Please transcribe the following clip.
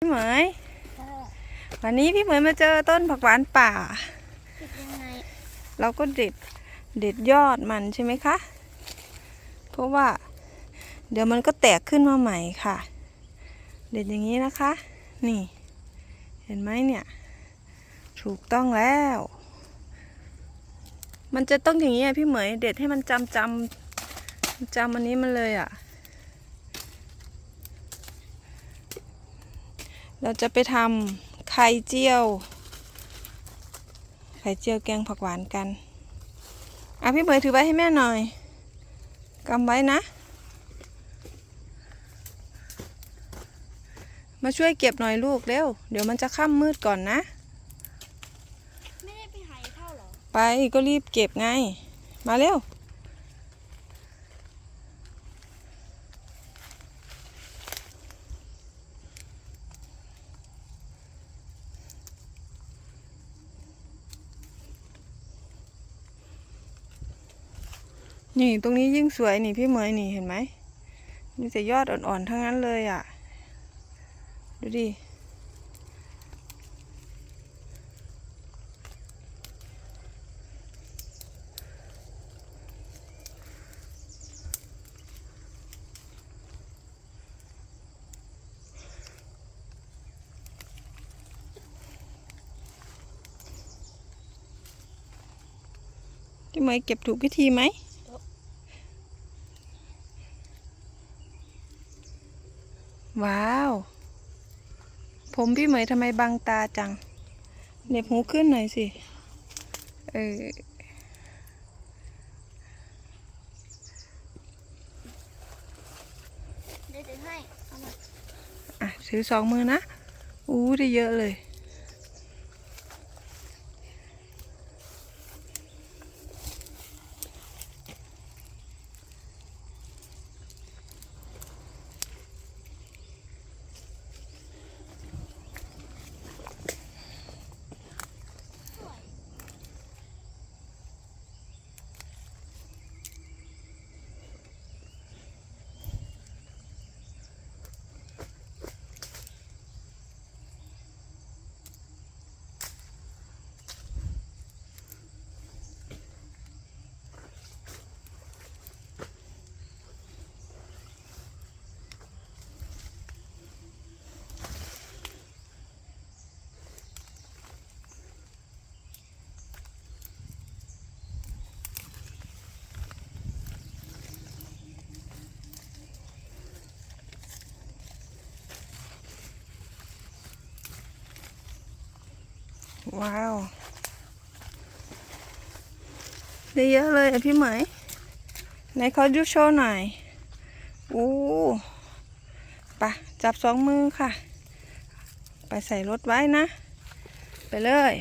พี่เหมยก็วันนี้พี่เหมยมาเจอต้นผักหวานป่าติดยังไงเราก็เด็ดเด็ดยอดมันใช่ไหมคะ เพราะว่า เดี๋ยวมันก็แตกขึ้นมาใหม่ค่ะ เด็ดอย่างนี้นะคะ นี่ เห็นไหมเนี่ย ถูกต้องแล้ว มันจะต้องอย่างนี้อะพี่เหมย เด็ดให้มันจำจำจำอันนี้มันเลยอะ เราจะไปทำไข่เจียว ไข่เจียวแกงผักหวานกัน อะพี่เบยถือไว้ให้แม่หน่อยกำไว้นะ มาช่วยเก็บหน่อยลูกเร็ว เดี๋ยวมันจะค่ำมืดก่อนนะ ไม่ได้ไปหายเท่าเหรอ ไปก็รีบเก็บไง มาเร็ว นี่ตรงนี้ยิ่งสวยนี่พี่เหมยนี่เห็นไหมนี่แต่ยอดอ่อนๆทั้งนั้นเลยอะ ดูดิพี่เหมยเก็บถูกวิธีไหม ว้าว ผมพี่เหมยทำไมบังตาจังเหน็บหูขึ้นหน่อยสิ เออเดี๋ยวเดี๋ยวให้ เอามาอะถือสองมือนะ อู้ได้เยอะเลย ว้าว ได้เยอะเลยอพี่เหมยไหนขอดูโชว์หน่อยอู้ไปะจับสองมือค่ะ ไปใส่รถไว้นะ ไปเลย